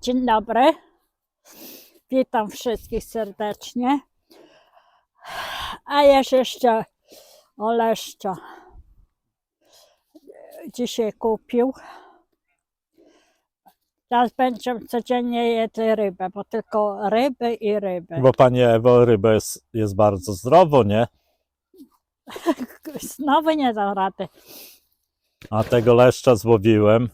Dzień dobry. Witam wszystkich serdecznie. A jest jeszcze Oleszcza. Dzisiaj kupił. Teraz będziemy codziennie jedli rybę, bo tylko ryby i ryby. Bo Pani Ewo, ryba jest, jest bardzo zdrowo, nie? Znowu nie dam rady. A tego leszcza złowiłem.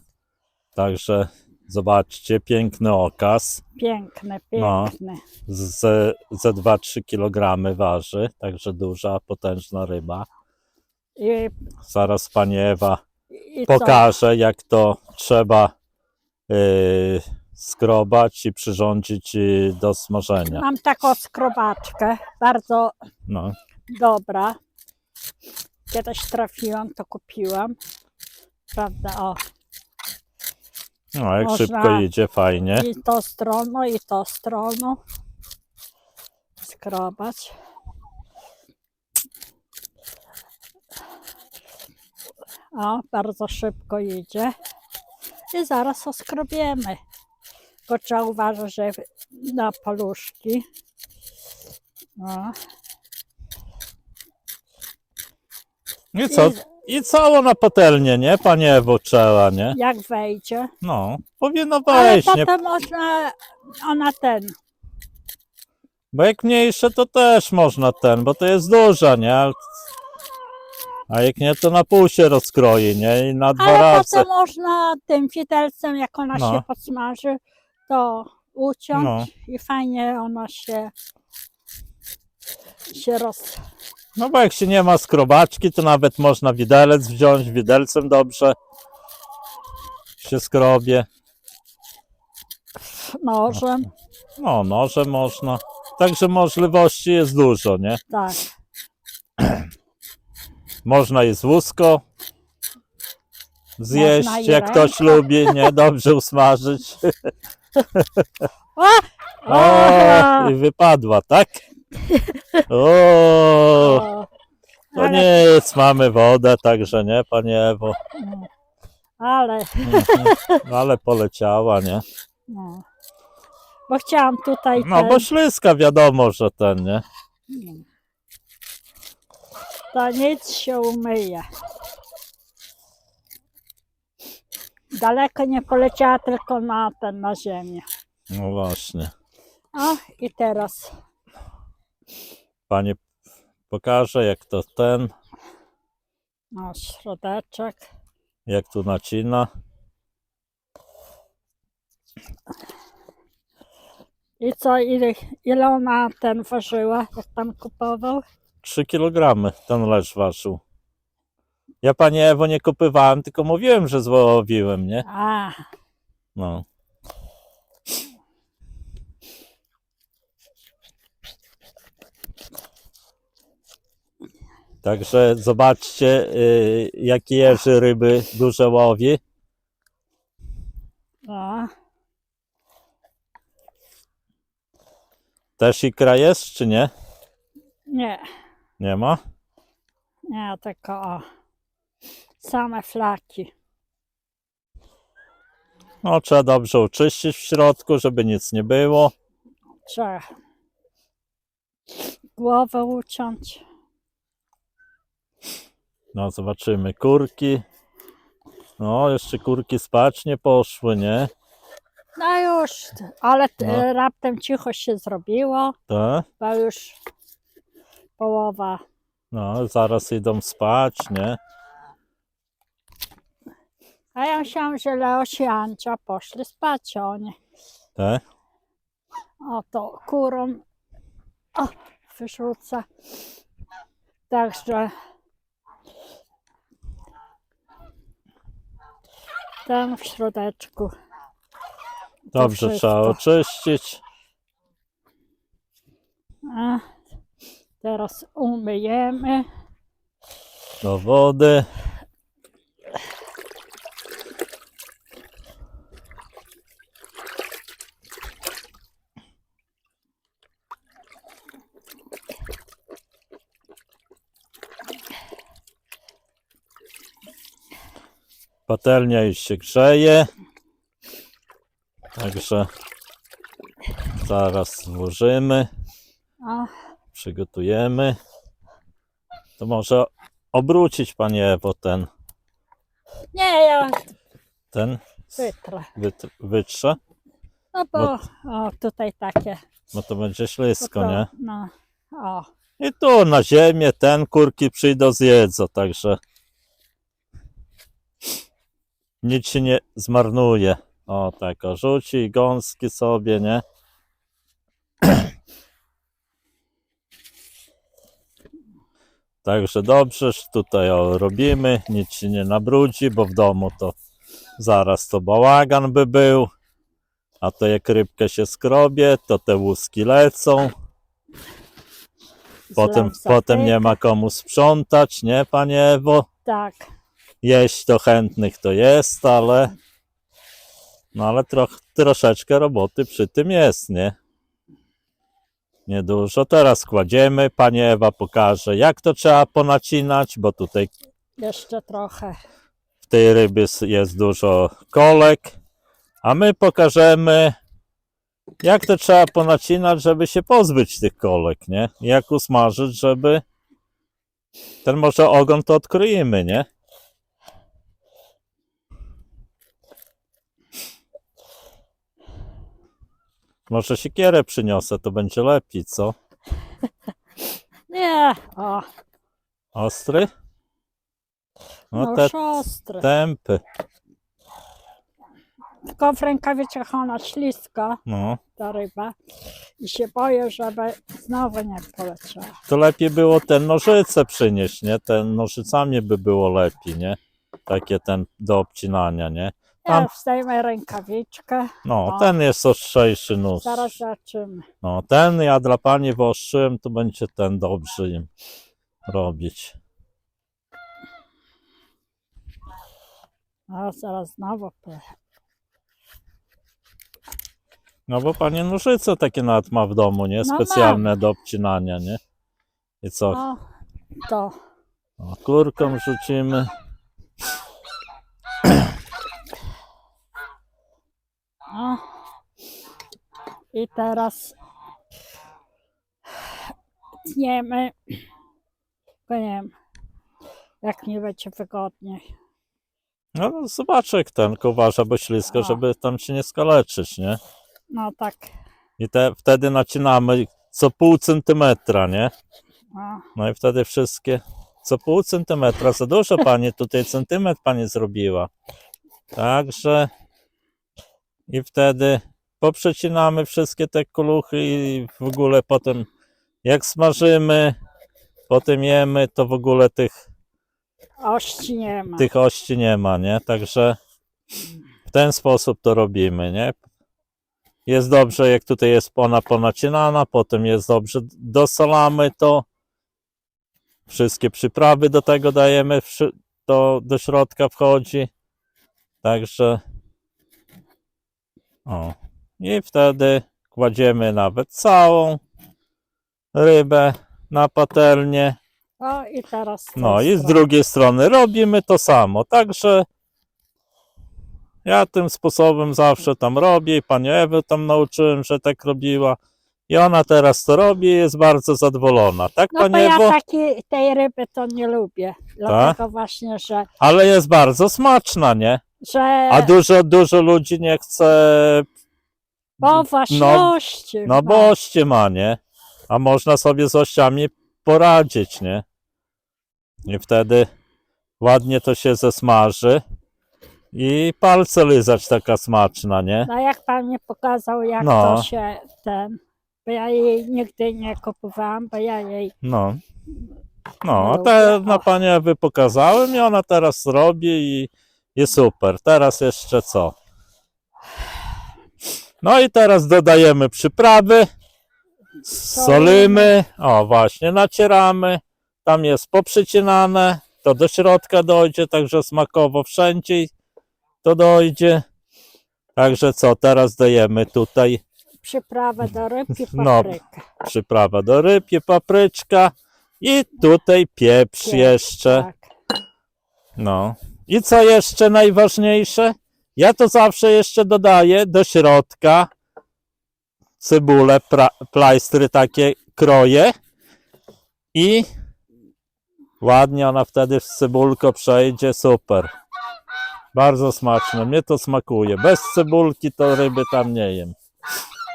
Także zobaczcie, piękny okaz. Piękny, No. piękny. Z, ze 2-3 kg waży, także duża, potężna ryba. I, Zaraz Pani Ewa i co? pokaże, jak to trzeba yy, skrobać i przyrządzić yy, do smażenia. Mam taką skrobaczkę, bardzo No. dobra. Kiedyś trafiłam, to kupiłam. Prawda, o. no, jak Można- szybko idzie, fajnie. I to stroną, i to stroną. Skrobać. O, bardzo szybko idzie. I zaraz oskrobiemy. Tylko trzeba uważać, że na paluszki. No. I co? I całą na patelnię, nie? Panie Ewo, trzeba, nie? Jak wejdzie. No, powinno Ale wejść, nie? potem można, ona ten, Bo jak mniejsze, to też można ten, bo to jest duża, nie? Ale- A jak nie, to na pół się rozkroi, nie? I na dwa ale razy. potem można tym fidelcem, jak ona No. się podsmaży, to uciąć No. i fajnie ona się się roz... No bo jak się nie ma skrobaczki, to nawet można widelec wziąć, widelcem dobrze się skrobie. nożem. No, nożem można. Także możliwości jest dużo, nie? Tak. Można z łusko zjeść, Można i jak ktoś ręką. lubi, nie? Dobrze usmażyć. O, i wypadła, tak? O, to nie nic, mamy wodę, także nie, panie Ewo. ale No, ale poleciała, nie? no. Bo chciałam tutaj No, ten, bo śliska wiadomo, że ten, nie? to nic się umyje. Daleko nie poleciała, tylko na ten, na ziemię. No właśnie. O, i teraz Pani pokaże, jak to ten, no, środeczek. jak tu nacina. I co, ile, ile ona ten ważyła, jak pan kupował? 3 kg ten leż ważył. Ja panie Ewo nie kupywałem, tylko mówiłem, że złowiłem, nie? A, No. Także zobaczcie, y, jakie jeży ryby duże łowi. no, Też ikra jest, czy nie? nie, Nie ma? nie, tylko o, same flaki. No, trzeba dobrze uczyścić w środku, żeby nic nie było. Trzeba głowę uciąć. No, zobaczymy. Kurki. No, jeszcze kurki spać nie poszły, nie? No już, ale t- No. raptem cicho się zrobiło, Tak? bo już połowa. No, zaraz idą spać, nie? A ja myślałam, że Leoś i poszli spać, a oni Tak? oto kurą o, wyrzuca. Także tam w środeczku. Dobrze, trzeba oczyścić. A teraz umyjemy. Do wody. Patelnia już się grzeje. Także zaraz włożymy, przygotujemy. To może obrócić Pani Ewo ten, nie, ja ten wytrę. wyt- wytrze, No bo o, tutaj takie. bo to będzie ślisko, to- nie? No, o, I tu na ziemię ten kurki przyjdą zjedzą, także nic się nie zmarnuje. O, tak, o, rzuci gąski sobie, nie? Także dobrze, że tutaj o, robimy, nic się nie nabrudzi, bo w domu to zaraz to bałagan by był, a to jak rybkę się skrobie, to te łuski lecą. Potem, potem nie ma komu sprzątać, nie, panie Ewo? Tak, Jeść to chętnych to jest, ale. No ale troch, troszeczkę roboty przy tym jest, nie? Niedużo. Teraz kładziemy. Pani Ewa pokaże, jak to trzeba ponacinać, bo tutaj jeszcze trochę. w tej rybie s- jest dużo kolek. A my pokażemy, jak to trzeba ponacinać, żeby się pozbyć tych kolek, nie? Jak usmażyć, żeby ten może ogon to odkroimy, nie? Może siekierę przyniosę, to będzie lepiej, co? Nie, o, Ostry? no, No te ostry. tempy. Tylko w rękawiczkach ona śliska, No. ta ryba. I się boję, żeby znowu nie poleciała. To lepiej było te nożyce przynieść, nie? Te nożycami by było lepiej, nie? Takie ten do obcinania, nie? Tam- Ja wstajemy rękawiczkę, No, O. ten jest ostrzejszy nóż. zaraz zobaczymy. No, ten ja dla pani wyostrzyłem, to będzie ten dobrze im robić. O, zaraz znowu. No bo pani nożyce takie nawet ma w domu, nie? No Specjalne do obcinania, nie? I co? O, to. O, kurką rzucimy. O. I teraz tniemy. Tylko nie wiem, jak mi będzie wygodniej. No, no zobaczę jak ten, tylko uważa, bo ślisko, O. żeby tam się nie skaleczyć, nie? No tak. I te, wtedy nacinamy co pół centymetra, nie? O, No i wtedy wszystkie co pół centymetra. Za dużo pani tutaj centymetr pani zrobiła. Także i wtedy poprzecinamy wszystkie te kuluchy i w ogóle potem jak smażymy, potem jemy, to w ogóle tych, ości nie ma. tych ości nie ma, nie? Także w ten sposób to robimy, nie? Jest dobrze, jak tutaj jest ona ponacinana, potem jest dobrze, dosolamy to, wszystkie przyprawy do tego dajemy, wszy- to do środka wchodzi, także o, i wtedy kładziemy nawet całą rybę na patelnię, O, i teraz. no i z drugiej strony robimy to samo. Także ja tym sposobem zawsze tam robię. i Panią Ewę tam nauczyłem, że tak robiła. I ona teraz to robi i jest bardzo zadowolona. Tak, No bo ja Ewo? takiej tej ryby to nie lubię. Dlatego właśnie, że, Ale jest bardzo smaczna, nie? Że A dużo, dużo ludzi nie chce. po własności. No bo oście ma, nie? A można sobie z ościami poradzić, nie? I wtedy ładnie to się zesmaży. I palce lizać taka smaczna, nie? No jak pan mi pokazał, jak No. to się ten. Bo ja jej nigdy nie kupowałam, bo ja jej. No. No, a te na panią Ewy pokazałem i ona teraz robi i, i super. Teraz jeszcze co? No i teraz dodajemy przyprawy, solimy, o właśnie, nacieramy, tam jest poprzycinane, to do środka dojdzie, także smakowo wszędzie to dojdzie. Także co, teraz dajemy tutaj Przyprawę do rybki, No. paprykę. przyprawa do ryb i papryczka i tutaj pieprz Pieprz, jeszcze. Tak. No. I co jeszcze najważniejsze? Ja to zawsze jeszcze dodaję do środka cebulę, pra, plajstry takie kroję i ładnie ona wtedy w cebulko przejdzie, super. Bardzo smaczne, mnie to smakuje. Bez cebulki to ryby tam nie jem.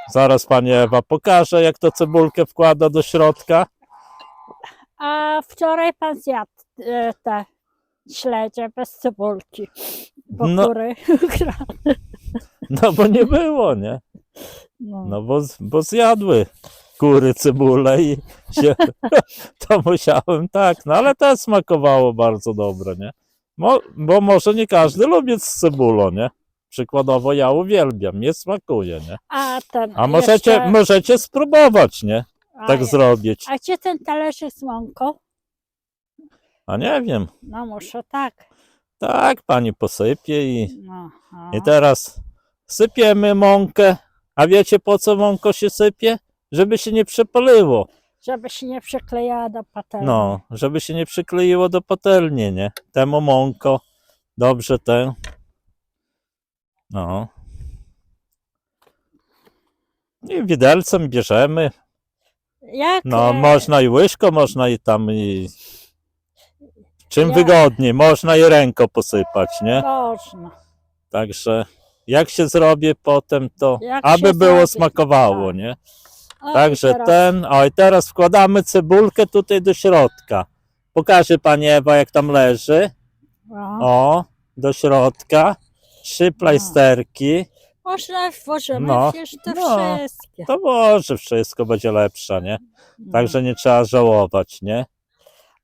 Zaraz pani Ewa pokaże, jak to cebulkę wkłada do środka. A wczoraj pan zjadł e, te śledzie bez cebulki. Bo No. kury No bo nie było, nie? no. No bo, bo zjadły kury cebulę i się, to musiałem tak, no ale też smakowało bardzo dobre, nie? Mo, bo może nie każdy lubi z cebulą, nie? Przykładowo ja uwielbiam, mnie smakuje, nie? A ten. A możecie, jeszcze, możecie spróbować, nie? a, Tak zrobić. A gdzie ten talerzyk z mąką? A nie wiem, No muszę tak. tak pani posypie i, No, o. i teraz sypiemy mąkę. A wiecie po co mąko się sypie? Żeby się nie przepaliło. Żeby się nie przyklejała do patelni. No, żeby się nie przykleiło do patelni, nie? Temu mąko. Dobrze ten. No. I widelcem bierzemy. Jak, No, e, można i łyżką, można i tam i... Czym wygodniej, można i ręką posypać, nie? Można. Także jak się zrobi potem, to Jak aby się było zrobi, smakowało, tak. nie? Także i teraz- ten, o i teraz wkładamy cebulkę tutaj do środka. Pokaże pani Ewa, jak tam leży. O. O, do środka. Trzy plajsterki. Można włożymy No, to no. wszystkie. To może wszystko będzie lepsze, nie? No. Także nie trzeba żałować, nie?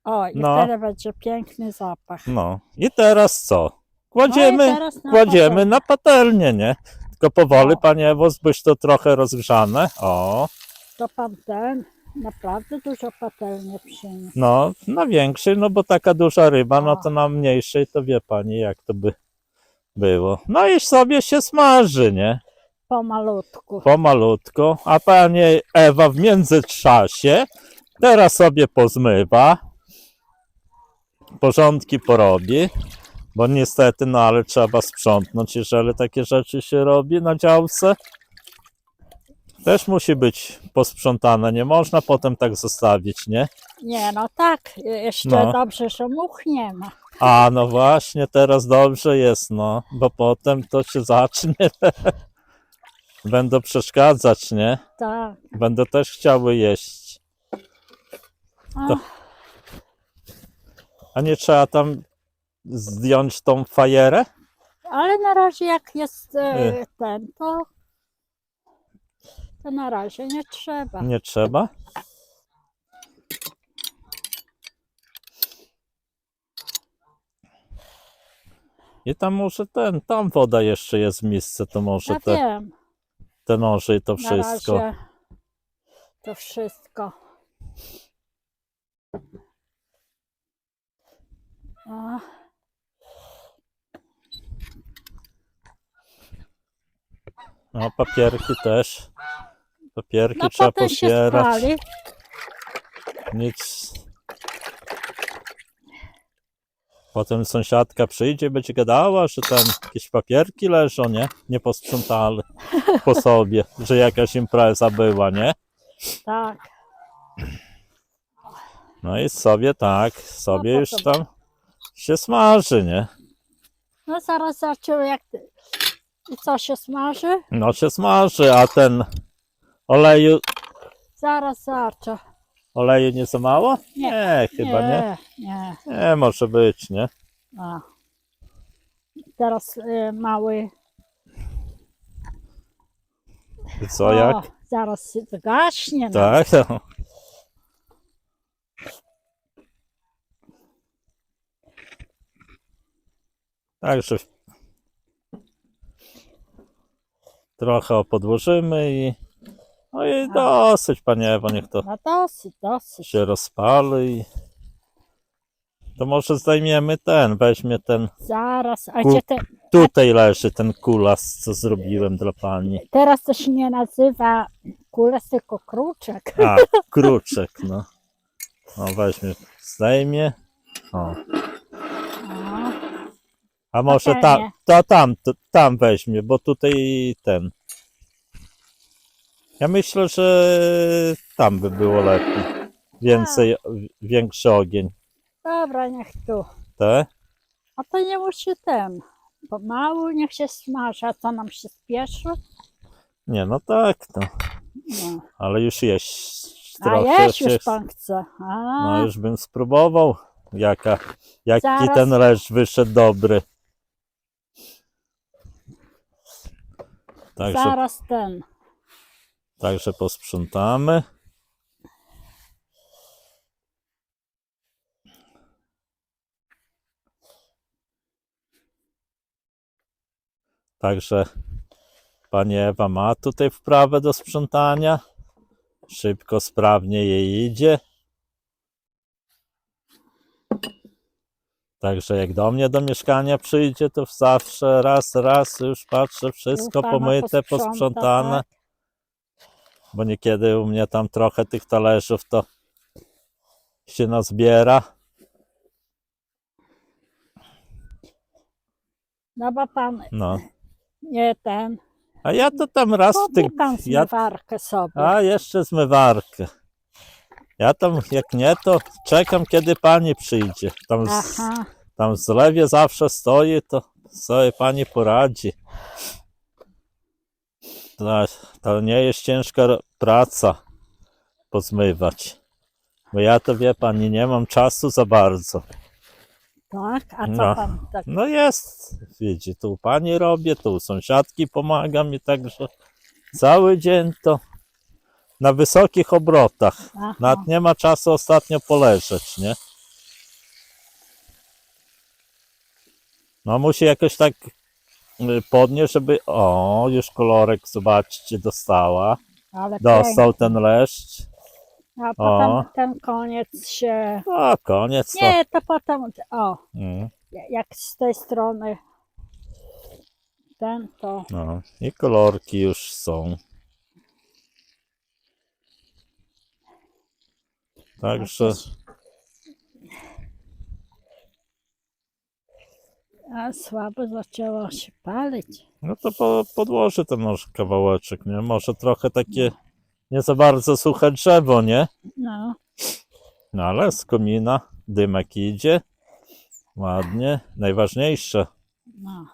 O, i no. wtedy będzie piękny zapach. No. I teraz co? No i Kładziemy, teraz na kładziemy patelnię. na patelnię, nie? Tylko powoli, No. panie Ewo, zbyś to trochę rozgrzane. O, To pan ten naprawdę dużo patelnie przyniósł. no, na większej, no bo taka duża ryba, no to na mniejszej, to wie pani, jak to by było. No i sobie się smaży, nie? Pomalutku. pomalutku, a pani Ewa w międzyczasie teraz sobie pozmywa, porządki porobi, bo niestety, no ale trzeba sprzątnąć, jeżeli takie rzeczy się robi na działce. Też musi być posprzątane, nie można potem tak zostawić, nie? Nie, no tak. Jeszcze No. dobrze, że much nie ma. A no właśnie, teraz dobrze jest, no, bo potem to się zacznie. Będą przeszkadzać, nie? Tak. Będą też chciały jeść. To- A nie trzeba tam zdjąć tą fajerę? ale na razie jak jest e, ten, to, to na razie nie trzeba. Nie trzeba? I tam może ten, tam woda jeszcze jest w misce, to może Ja te, wiem. te noże i to Na wszystko. razie to wszystko. O, No papierki też. Papierki no trzeba pozbierać. Nic. Potem sąsiadka przyjdzie będzie gadała, że tam jakieś papierki leżą, nie? Nie posprzątali po sobie, że jakaś impreza była, nie? Tak. No i sobie tak, sobie No już potem- tam się smaży, nie? No zaraz zobaczymy jak... ty- I co się smaży? No się smaży, a ten oleju, Zaraz zobaczę. oleju nie za mało? Nie. Nie, chyba nie. Nie. Nie, może być, nie? A. Teraz y, mały... I co, jak? O, zaraz gaśnie. no. Tak, no. Także trochę podłożymy i no i dosyć, panie Ewo, niech to No dosyć, dosyć. się rozpali i to może zdejmiemy ten, weźmie ten, Zaraz, a gdzie te, tutaj leży ten kulas, co zrobiłem dla pani. teraz to się nie nazywa kules, tylko kruczek. A, kruczek, no. No weźmie, zdejmie. O. A może tam, to tam, to, tam weźmie, bo tutaj ten. Ja myślę, że tam by było lepiej. Więcej, większy ogień, Dobra, niech tu. tak? A to nie musi ten. Pomału niech się smaży, a co nam się spieszy? Nie, no tak, no. No. Ale już jeść A trochę. jeść już pan chce. A, No już bym spróbował, jaka, jaki Zaraz. ten leż wyszedł dobry. Także, zaraz ten. także posprzątamy. Także pani Ewa ma tutaj wprawę do sprzątania. Szybko, sprawnie jej idzie. Także jak do mnie do mieszkania przyjdzie, to zawsze raz, raz już patrzę, wszystko pomyte, posprząta, posprzątane. tak. Bo niekiedy u mnie tam trochę tych talerzów to się nazbiera. No bo pan No. nie ten. A ja to tam raz w tych... Kupi pan Ja, zmywarkę sobie. a jeszcze zmywarkę. Ja tam, jak nie, to czekam, kiedy pani przyjdzie. Tam, z, Aha. tam w zlewie zawsze stoi, to sobie pani poradzi. To, to nie jest ciężka ro- praca pozmywać. Bo ja to wie pani, nie mam czasu za bardzo. Tak, a co No. pan tak? No jest, wiecie, tu u pani robię, tu u sąsiadki pomagam i także cały dzień to na wysokich obrotach. Aha. Nawet nie ma czasu ostatnio poleżeć, nie? No musi jakoś tak y, podnieść, żeby... O, już kolorek, zobaczcie, dostała. Ale Dostał ten leszcz. A potem O. ten koniec się. O, koniec. To. Nie, to potem. O, Mm, jak z tej strony ten to. no. I kolorki już są. Także... A słabo zaczęło się palić. No to po, podłoży ten może kawałeczek, nie? Może trochę takie nie za bardzo suche drzewo, nie? No, No ale z komina dymek idzie. Ładnie. Najważniejsze. no.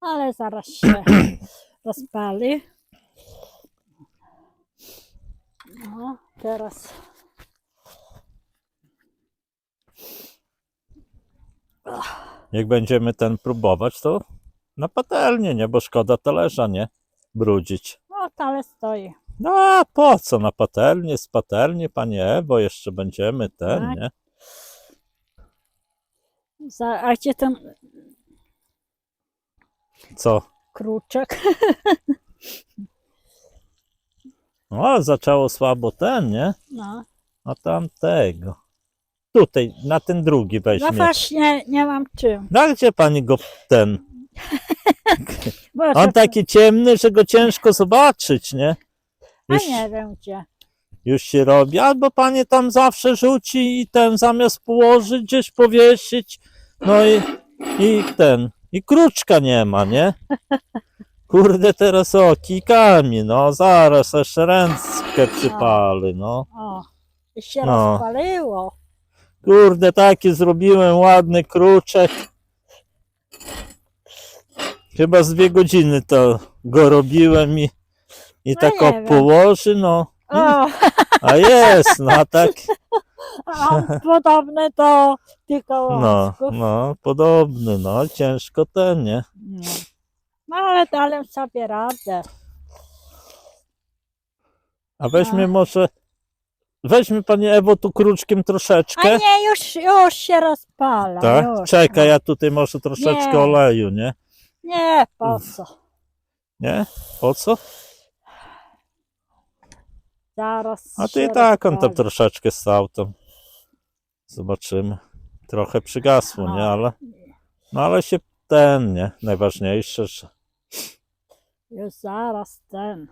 Ale zaraz się rozpali. No, teraz. Jak będziemy ten próbować, to na patelnię, nie? Bo szkoda talerza, nie? Brudzić. No, ale stoi. No a po co na patelnię? Z patelni, panie Ewo, jeszcze będziemy ten, Tak. nie? Za, a gdzie ten Co? kruczek? No, zaczęło słabo ten, nie? No, A tamtego. Tutaj, na ten drugi no weźmie. właśnie nie mam czym. No a gdzie pani go ten? On taki ciemny, że go ciężko zobaczyć, nie? a Już, nie wiem gdzie. już się robi. Albo pani tam zawsze rzuci i ten zamiast położyć, gdzieś powiesić. No i, i ten. I kruczka nie ma, nie? Kurde, teraz o, kikami, no zaraz jeszcze ręczkę przypali, no. O, i się No. rozpaliło. Kurde, taki zrobiłem ładny kruczek. Chyba z dwie godziny to go robiłem i, i No tak nie o wiem. położy, no. O, A jest, no a tak, a on podobny do tylko no, no, podobny, no, ciężko ten, nie? No. No ale dałem sobie radę. A weźmie No. może, weźmie pani Ewo tu kruczkiem A troszeczkę, nie, już, już się rozpala. tak? Już, Czekaj, no. ja tutaj może troszeczkę Nie. oleju, nie? Nie, po co? Nie? Po co? Zaraz A to się i tak on tam rozpali. troszeczkę stał tam. Zobaczymy. Trochę przygasło, nie? Aha. Ale, no ale się ten, nie? Najważniejsze, że Już zaraz ten.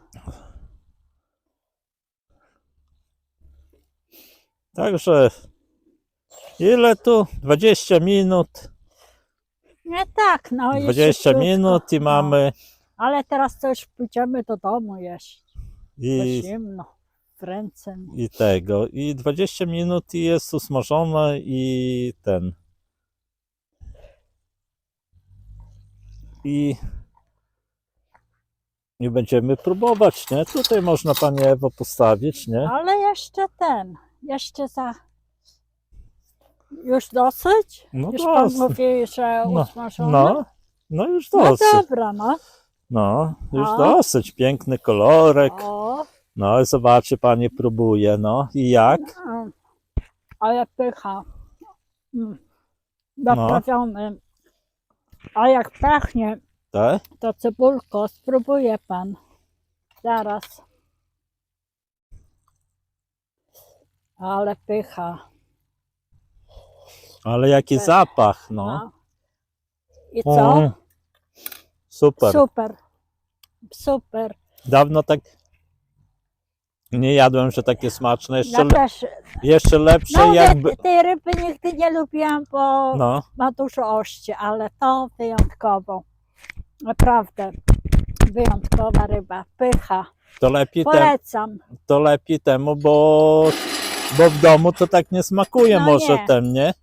Także Ile tu? 20 minut. Nie tak, no jeszcze 20 krótko. minut i No, mamy Ale teraz to już pójdziemy do domu jeść. Bo i, zimno w ręce. mi. i tego. I 20 minut i jest usmażone i ten. I, I będziemy próbować, nie? Tutaj można Pani Ewo postawić, nie? Ale jeszcze ten, jeszcze za... Już dosyć? No Już pan dosyć. mówi, że No, usmażone? No, no już No dosyć. dobra, no. No, już A? dosyć. Piękny kolorek. O, No, zobaczy Pani, próbuje, no. I jak? mm, ale pycha. Mm, No. Doprawiony. A jak pachnie, Tak? to cebulko, spróbuje pan. Zaraz. Ale pycha. Ale jaki zapach, no. No. I co? Mm, Super. Super. Super. Dawno tak nie jadłem, że takie smaczne. Jeszcze, Ja le, też. jeszcze lepsze No, jakby... te, tej ryby nigdy nie lubiłam, bo No, ma dużo ości, ale to wyjątkowo. Naprawdę. Wyjątkowa ryba. Pycha. to lepiej, tem, Polecam. to lepiej temu, bo, bo w domu to tak nie smakuje No może nie. ten, nie?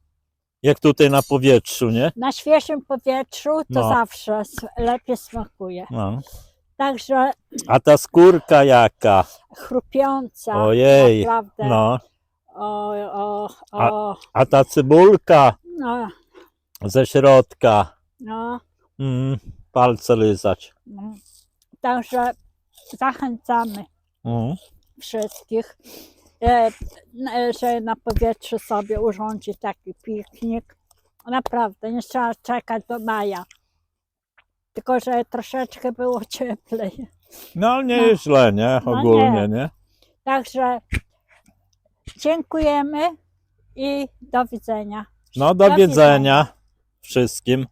Jak tutaj na powietrzu, nie? Na świeżym powietrzu to No. zawsze s- lepiej smakuje. No. Także A ta skórka jaka? chrupiąca. Ojej, Naprawdę. No. O, o, o. A ta cebulka No, ze środka. no. Mm, palce lyzać. no. Także zachęcamy Mm. wszystkich, e, n- że na powietrzu sobie urządzić taki piknik. Naprawdę, nie trzeba czekać do maja. Tylko, że troszeczkę było cieplej. No nie No. jest źle, nie? No Ogólnie, nie. nie? Także dziękujemy i do widzenia. No do Do widzenia wszystkim.